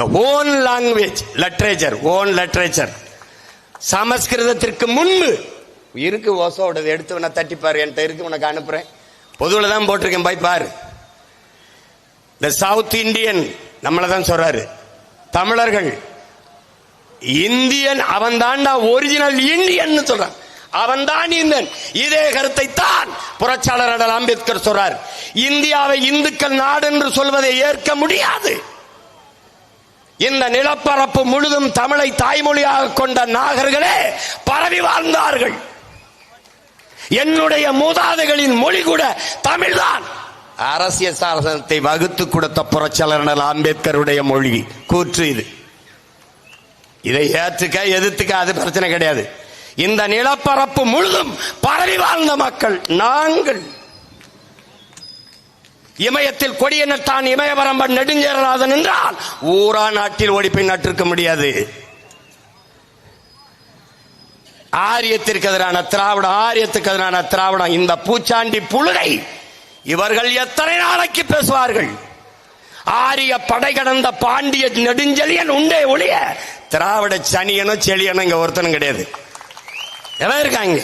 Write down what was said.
The own language literature own literature சமஸ்கிருதத்திற்கு முன்பு இருக்கு ஓசோடது எடுத்து வேணா தட்டிப்பாரு என்கிட்ட இருக்கு உனக்கு அனுப்புறேன். பொதுவில் தான் போட்டிருக்கேன் போய் பாரு. இந்த சவுத் இந்தியன் நம்மளை தான் சொல்றாரு. தமிழர்கள் இந்தியன் அவன் தாண்டா ஒரிஜினல் இந்தியன் சொல்றான். அவன் தான் இந்தியன். இதே கருத்தை தான் புரட்சியாளர் அடல் அம்பேத்கர் சொல்றார். இந்தியாவை இந்துக்கள் நாடு என்று சொல்வதை ஏற்க முடியாது. இந்த நிலப்பரப்பு முழுதும் தமிழை தாய்மொழியாக கொண்ட நாகர்களே பரவி வாழ்ந்தார்கள். என்னுடைய மூதாதைகளின் மொழி கூட தமிழ்தான். அரசியல் சாசனத்தை வகுத்து கொடுத்த புரட்சியாளர் அம்பேத்கருடைய மொழி கூற்று இது. இதை ஏற்றுக்க எதிர்த்துக்க அது பிரச்சனை கிடையாது. இந்த நிலப்பரப்பு முழுதும் பரவி வாழ்ந்த மக்கள் நாங்கள். இமயத்தில் கொடியனத்தான் இமயவரம்பன் நெடுஞ்சேரநாதன் என்றால் ஊரா நாட்டில் ஓடிப்போய் நட்டிருக்க முடியாது. ஆரியத்திற்கு எதிரான திராவிடம் ஆரியத்துக்கு எதிரான திராவிடம் இந்த பூச்சாண்டி புழுகை இவர்கள் எத்தனை நாளைக்கு பேசுவார்கள்? ஆரிய படை கடந்த பாண்டிய நெடுஞ்செழியன் உண்டே ஒழிய திராவிட சனியனும் செழியனும் இங்க ஒருத்தனும் கிடையாது. எவன் இருக்காங்க?